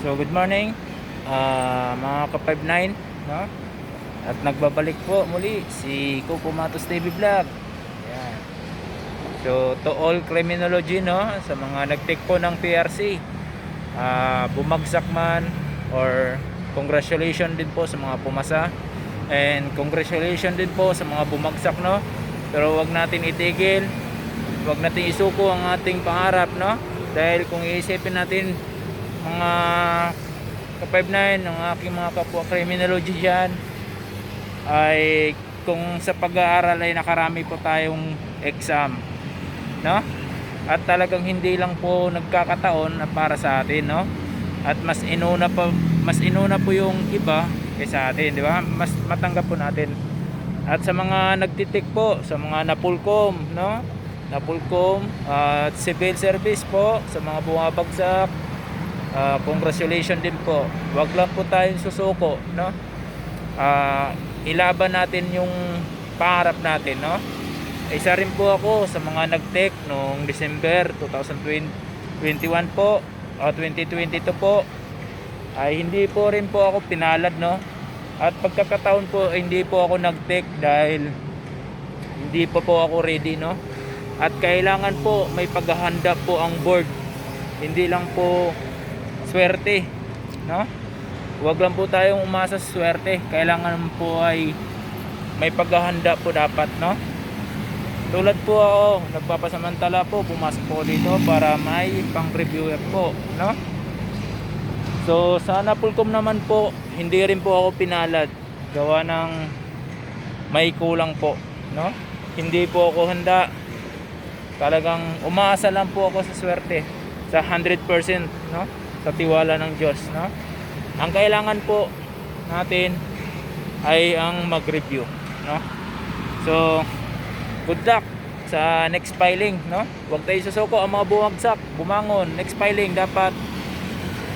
So good morning. Ah, mga ka-59 no? At nagbabalik po muli si Coco Matos TV Vlog. Ayan. So to all criminology no? Sa mga nag-take po ng PRC ah, bumagsak man or congratulations din po sa mga pumasa. And congratulations din po sa mga bumagsak no? Pero wag natin itigil. Wag natin isuko ang ating pangarap no? Dahil kung iisipin natin mga ka-59 ng aking mga kapwa criminology dyan. Ay kung sa pag-aaral ay nakarami po tayong exam no? At talagang hindi lang po nagkakataon na para sa atin no? At mas inuna pa mas inuna po yung iba kaysa atin di ba? Mas matanggap po natin. At sa mga nagtitik po sa mga napulkom no? Napulkom at civil service po sa mga bumabagsak ah, congratulations din po. Wag lang po tayong susuko no? Ah, ilaban natin yung pangarap natin no? Isa rin po ako sa mga nag-take noong December 2021 po o 2022 po. Ay hindi po rin po ako pinalad no? At pagkakataon po hindi po ako nag-take dahil hindi pa po ako ready no? At kailangan po may paghahanda po ang board. Hindi lang po swerte no Huwag lang po tayong umasa sa swerte. Kailangan po ay may paghahanda po dapat, no? Tulad po ako, nagpapasamantala po, pumasok po dito para may pang-reviewer po, no? So, sa Napolcom naman po, hindi rin po ako pinalad. Gawa ng may kulang po, no? Hindi po ako handa. Talagang umaasa lang po ako sa swerte. Sa 100%, no? Sa tiwala ng Diyos, no? Ang kailangan po natin ay ang mag-review, no? So, good luck sa next filing, no? Huwag tayo susuko ang mga bumagsak, bumangon. Next filing dapat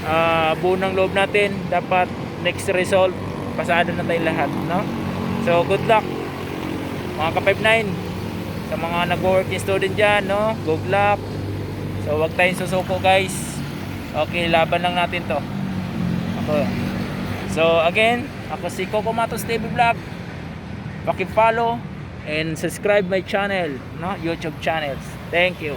ah buo ng loob natin, dapat next result pasado na tayo lahat, no? So, good luck mga ka-59 sa mga nag-working student dyan, no? Good luck. So, huwag tayong susuko, guys. Okay, laban lang natin to. Ako. So again, ako si Coco Matos TV Vlog. Paki-follow and subscribe my channel, no? YouTube channels. Thank you.